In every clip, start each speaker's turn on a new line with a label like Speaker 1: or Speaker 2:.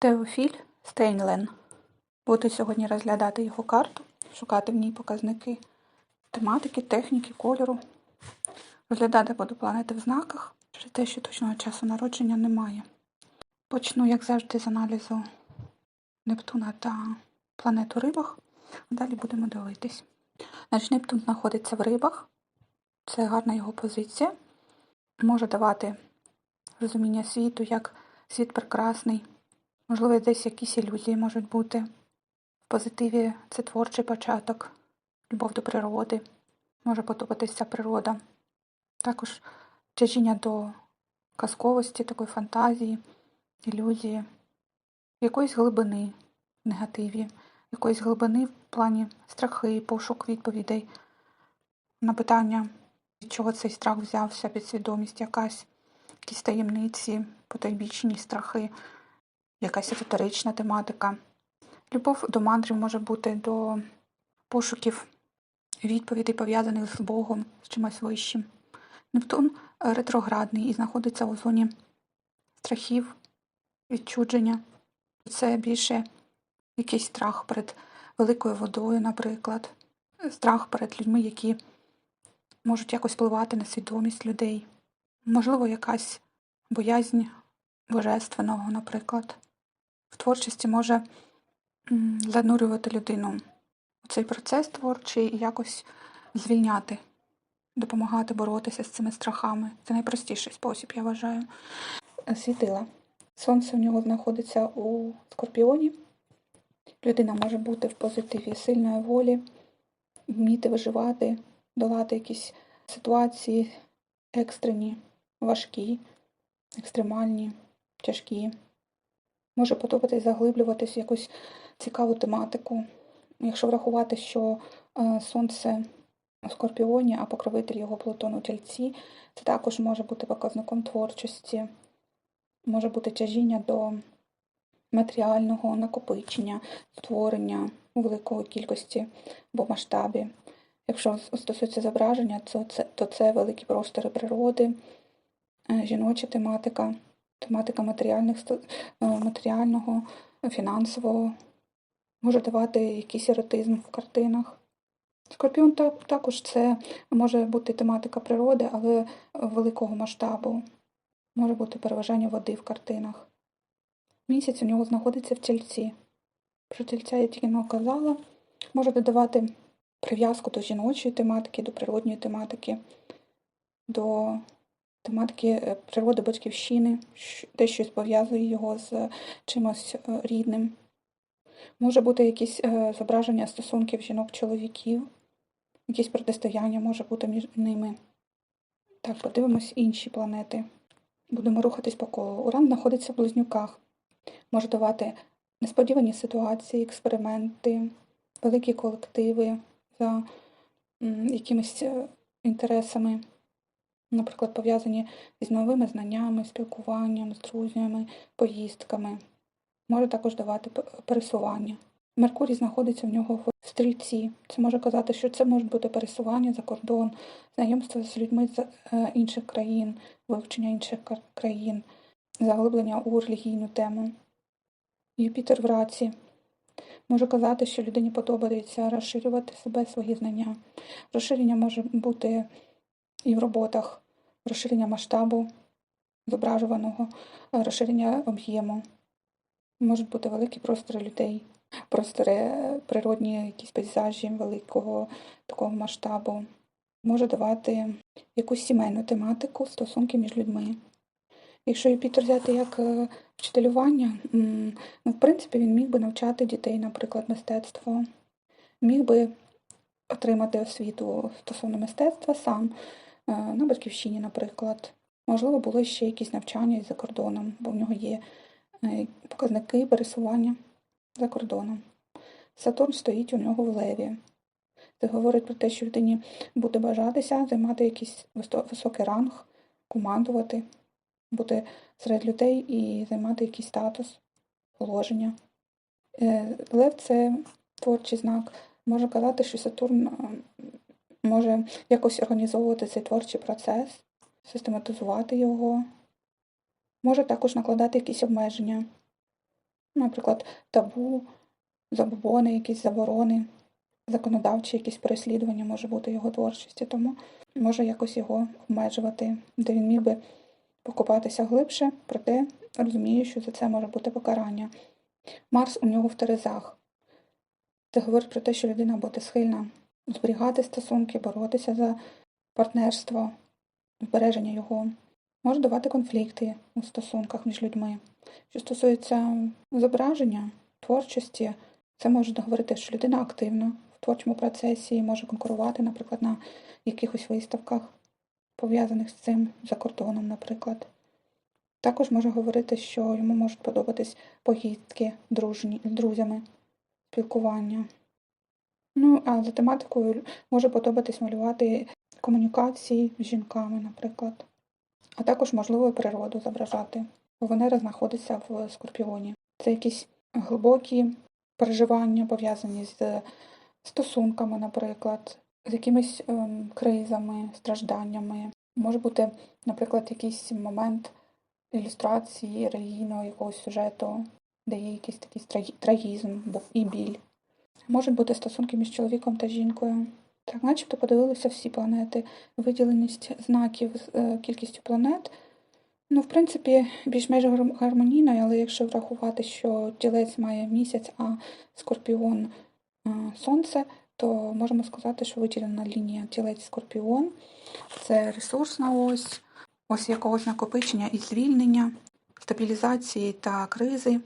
Speaker 1: Теофіль Стейнлен. Буду сьогодні розглядати його карту, шукати в ній показники тематики, техніки, кольору. Розглядати буду планети в знаках, через те, що точного часу народження немає. Почну, як завжди, з аналізу Нептуна та планет у рибах. Далі будемо дивитись. Значить, Нептун знаходиться в рибах. Це гарна його позиція. Може давати розуміння світу як світ прекрасний. Можливо, десь якісь ілюзії можуть бути. В позитиві це творчий початок, любов до природи, може подобатися природа. Також тяжіння до казковості, такої фантазії, ілюзії, якоїсь глибини в негативі, якоїсь глибини в плані страхи, пошук відповідей на питання, від чого цей страх взявся, підсвідомість якась, якісь таємниці, потайбічні страхи якась езотерична тематика. Любов до мандрів може бути до пошуків відповідей, пов'язаних з Богом, з чимось вищим. Нептун ретроградний і знаходиться у зоні страхів, відчудження. Це більше якийсь страх перед великою водою, наприклад, страх перед людьми, які можуть якось впливати на свідомість людей. Можливо, якась боязнь божественного, наприклад в творчості може занурювати людину у цей процес творчий і якось звільняти, допомагати боротися з цими страхами. Це найпростіший спосіб, я вважаю. Світила. Сонце в нього знаходиться у скорпіоні. Людина може бути в позитиві сильної волі, вміти виживати, долати якісь ситуації екстрені, важкі, екстремальні, тяжкі. Може подобатись заглиблюватись в якусь цікаву тематику. Якщо врахувати, що е, сонце у Скорпіоні, а покровитель його Плутон у тільці, це також може бути показником творчості, може бути тяжіння до матеріального накопичення, створення великої кількості або масштабі. Якщо стосується зображення, то це, то це великі простори природи, е, жіноча тематика тематика матеріальних, е, матеріального, фінансового, може давати якийсь еротизм в картинах. Скорпіон також це може бути тематика природи, але великого масштабу. Може бути переважання води в картинах. Місяць у нього знаходиться в тільці. Про тільця я тільки не казала. Може додавати прив'язку до жіночої тематики, до природньої тематики, до тематики е, природи батьківщини, те, що пов'язує його з чимось е, рідним. Може бути якісь е, зображення стосунків жінок-чоловіків, якісь протистояння може бути між ними. Так, подивимось інші планети. Будемо рухатись по колу. Уран знаходиться в близнюках, може давати несподівані ситуації, експерименти, великі колективи за якимись інтересами наприклад, пов'язані з новими знаннями, спілкуванням, з друзями, поїздками. Може також давати пересування. Меркурій знаходиться в нього в стрільці. Це може казати, що це може бути пересування за кордон, знайомство з людьми з е, інших країн, вивчення інших країн, заглиблення у релігійну тему. Юпітер в раці. Може казати, що людині подобається розширювати себе, свої знання. Розширення може бути і в роботах розширення масштабу зображуваного, е, розширення об'єму. Можуть бути великі простори людей, простори е, природні, якісь пейзажі великого такого масштабу. Може давати якусь сімейну тематику, стосунки між людьми. Якщо Юпітер взяти як е, вчителювання, ну, в принципі, він міг би навчати дітей, наприклад, мистецтво, міг би отримати освіту стосовно мистецтва сам, на батьківщині, наприклад. Можливо, було ще якісь навчання за кордоном, бо в нього є е, показники пересування за кордоном. Сатурн стоїть у нього в леві. Це говорить про те, що людині буде бажатися займати якийсь високий ранг, командувати, бути серед людей і займати якийсь статус, положення. Е, лев це творчий знак. Можна казати, що Сатурн може якось організовувати цей творчий процес, систематизувати його, може також накладати якісь обмеження. наприклад, табу, забобони, якісь заборони, законодавчі якісь переслідування може бути його творчості, тому може якось його обмежувати, де він міг би покопатися глибше, проте розумію, що за це може бути покарання. Марс у нього в Терезах. Це говорить про те, що людина буде схильна зберігати стосунки, боротися за партнерство, збереження його, може давати конфлікти у стосунках між людьми. Що стосується зображення, творчості, це може говорити, що людина активна в творчому процесі, може конкурувати, наприклад, на якихось виставках, пов'язаних з цим за кордоном, наприклад. Також може говорити, що йому можуть подобатись поїздки дружні, з друзями, спілкування. Ну, а за тематикою може подобатись малювати комунікації з жінками, наприклад. А також можливо природу зображати. Бо Венера знаходиться в Скорпіоні. Це якісь глибокі переживання, пов'язані з стосунками, наприклад, з якимись ем, кризами, стражданнями. Може бути, наприклад, якийсь момент ілюстрації релігійного якогось сюжету, де є якийсь такий трагі- трагізм і біль. Можуть бути стосунки між чоловіком та жінкою. Так, начебто подивилися всі планети, виділеність знаків з е, кількістю планет. Ну, в принципі, більш-менш гар- гармонійно, але якщо врахувати, що тілець має місяць, а скорпіон е, сонце, то можемо сказати, що виділена лінія тілець скорпіон це ресурсна ось, ось якогось накопичення і звільнення, стабілізації та кризи.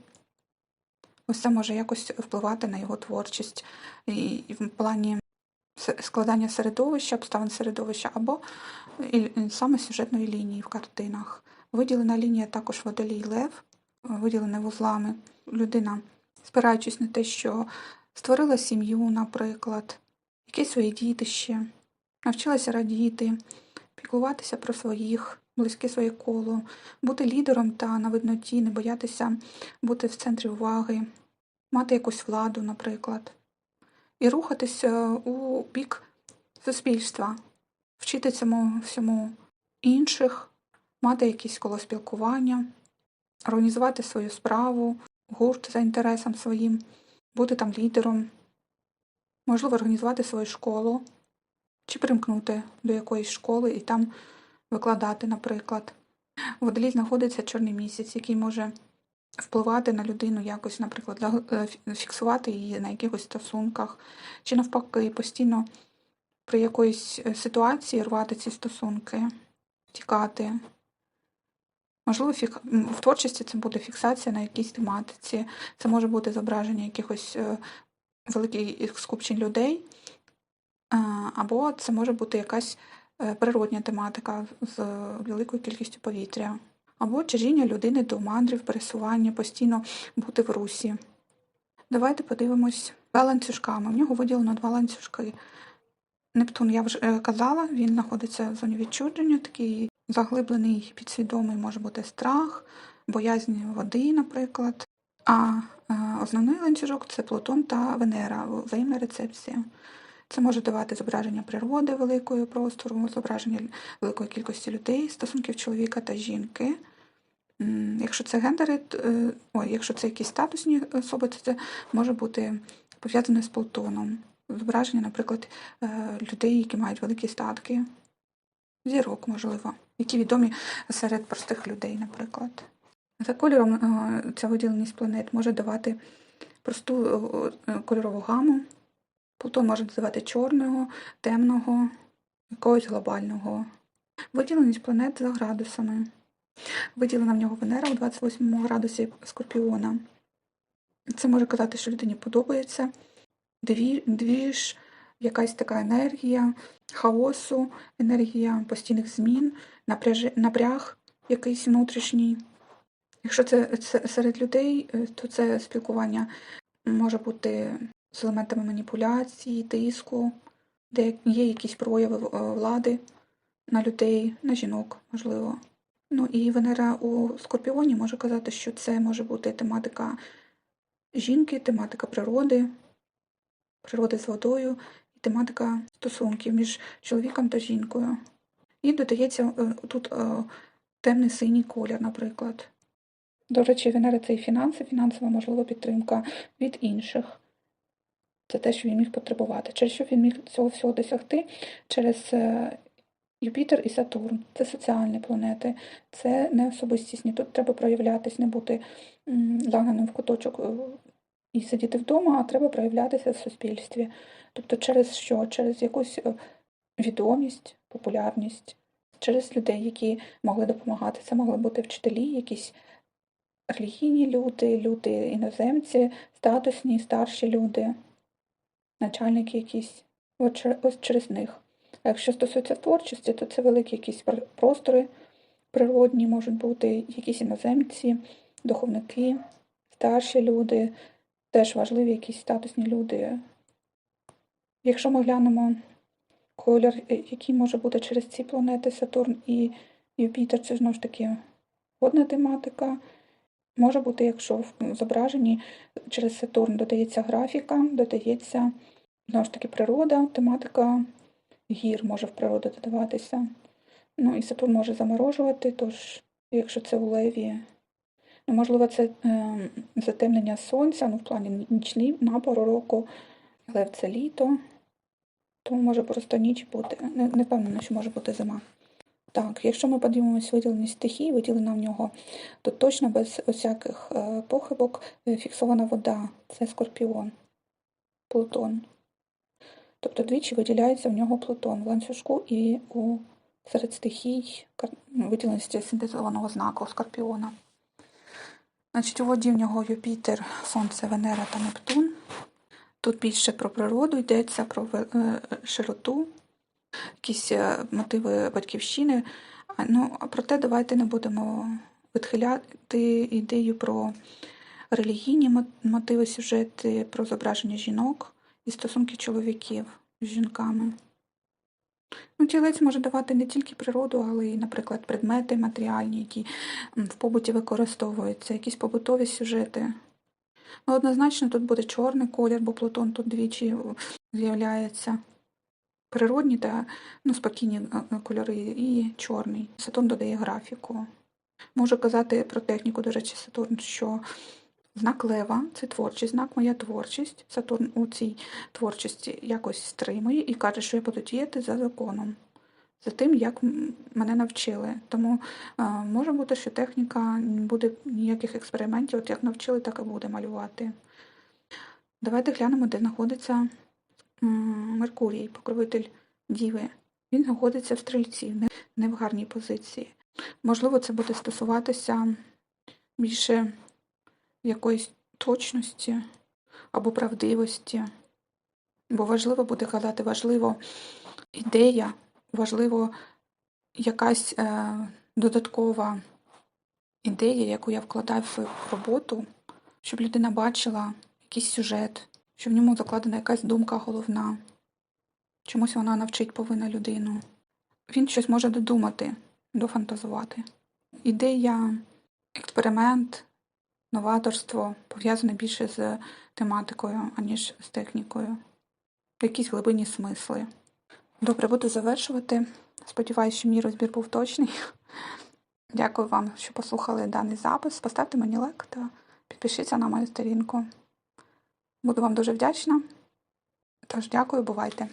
Speaker 1: Ось це може якось впливати на його творчість і в плані складання середовища, обставин середовища або саме сюжетної лінії в картинах. Виділена лінія також водолій лев, виділена вузлами. Людина, спираючись на те, що створила сім'ю, наприклад, якесь своє дітище, навчилася радіти, піклуватися про своїх, близьке своє коло, бути лідером та на видноті, не боятися бути в центрі уваги, мати якусь владу, наприклад, і рухатися у бік суспільства, вчити цьому всьому інших, мати якісь коло спілкування, організувати свою справу, гурт за інтересом своїм, бути там лідером, можливо, організувати свою школу чи примкнути до якоїсь школи і там викладати, наприклад. У знаходиться чорний місяць, який може впливати на людину якось, наприклад, е, фі- фіксувати її на якихось стосунках, чи навпаки, постійно при якоїсь е, ситуації рвати ці стосунки, тікати. Можливо, в творчості це буде фіксація на якійсь тематиці, це може бути зображення якихось е, великих скупчень людей, або це може бути якась природня тематика з великою кількістю повітря, або тяжіння людини до мандрів, пересування, постійно бути в русі. Давайте подивимось за ланцюжками. В нього виділено два ланцюжки. Нептун, я вже е, казала, він знаходиться в зоні відчуження, такий заглиблений, підсвідомий може бути страх, боязнь води, наприклад. А е, основний ланцюжок це Плутон та Венера, взаємна рецепція. Це може давати зображення природи великої простору, зображення великої кількості людей, стосунків чоловіка та жінки. Якщо це гендери, е, ой, якщо це якісь статусні особи, то це може бути пов'язане з Плутоном. Зображення, наприклад, е, людей, які мають великі статки, зірок, можливо, які відомі серед простих людей, наприклад. За кольором е, ця виділеність планет може давати просту кольорову гаму. Плутон може називати чорного, темного, якогось глобального. Виділеність планет за градусами. Виділена в нього Венера у 28 градусі Скорпіона. Це може казати, що людині подобається дві- двіж, якась така енергія хаосу, енергія постійних змін, напряжи- напряг якийсь внутрішній. Якщо це, це серед людей, е, то це спілкування може бути з елементами маніпуляції, тиску, де є якісь прояви е, влади на людей, на жінок, можливо. Ну і Венера у Скорпіоні може казати, що це може бути тематика жінки, тематика природи, природи з водою і тематика стосунків між чоловіком та жінкою. І додається е, тут е, темний синій колір, наприклад. До речі, Венера це і фінанси, фінансова, можливо, підтримка від інших. Це те, що він міг потребувати. Через що він міг цього всього досягти? Через е, Юпітер і Сатурн. Це соціальні планети, це не особистісні. Тут треба проявлятись, не бути загнаним в куточок е, і сидіти вдома, а треба проявлятися в суспільстві. Тобто через що? Через якусь е, відомість, популярність, через людей, які могли допомагати. Це могли бути вчителі, якісь релігійні люди, люди іноземці, статусні, старші люди, начальники якісь. Ось через них. А якщо стосується творчості, то це великі якісь простори природні, можуть бути якісь іноземці, духовники, старші люди, теж важливі якісь статусні люди. Якщо ми глянемо колір, е, який може бути через ці планети Сатурн і Юпітер, це знову ж таки водна тематика. Може бути, якщо в зображенні через Сатурн додається графіка, додається знову ж таки природа, тематика гір може в природу додаватися. Ну і Сатурн може заморожувати, тож, якщо це у Леві, ну, можливо, це е, затемнення сонця, ну, в плані нічний на року, Лев це літо, тому може просто ніч бути. Не, не впевнена, що може бути зима. Так, якщо ми подивимось виділені стихії, виділена в нього, то точно без усяких е, похибок е, фіксована вода це скорпіон, Плутон. Тобто двічі виділяється в нього Плутон в ланцюжку і у серед стихій ну, виділеності синтезованого знаку Скорпіона. Значить, у воді в нього Юпітер, Сонце, Венера та Нептун. Тут більше про природу йдеться, про е, широту, якісь е, мотиви батьківщини. Ну, проте давайте не будемо відхиляти ідею про релігійні мотиви, сюжети, про зображення жінок і стосунки чоловіків з жінками. Ну, тілець може давати не тільки природу, але й, наприклад, предмети матеріальні, які в побуті використовуються, якісь побутові сюжети. Ну, однозначно тут буде чорний колір, бо Плутон тут двічі з'являється. Природні та ну, спокійні е, е, кольори і чорний. Сатурн додає графіку. Можу казати про техніку, до речі, Сатурн, що знак Лева це творчість, знак моя творчість. Сатурн у цій творчості якось стримує і каже, що я буду діяти за законом, за тим, як мене навчили. Тому е, може бути, що техніка буде ніяких експериментів, от як навчили, так і буде малювати. Давайте глянемо, де знаходиться Меркурій, покровитель Діви. Він знаходиться в стрільці, не в гарній позиції. Можливо, це буде стосуватися більше якоїсь точності або правдивості. Бо важливо буде казати, важливо ідея, важливо якась е, додаткова ідея, яку я вкладаю в роботу, щоб людина бачила якийсь сюжет, що в ньому закладена якась думка головна. Чомусь вона навчить повинна людину. Він щось може додумати, дофантазувати. Ідея, експеримент, новаторство пов'язане більше з тематикою, аніж з технікою. Якісь глибинні смисли. Добре, буду завершувати. Сподіваюсь, що мій розбір був точний. Дякую вам, що послухали даний запис. Поставте мені лайк та підпишіться на мою сторінку. Буду вам дуже вдячна. Тож дякую, бувайте.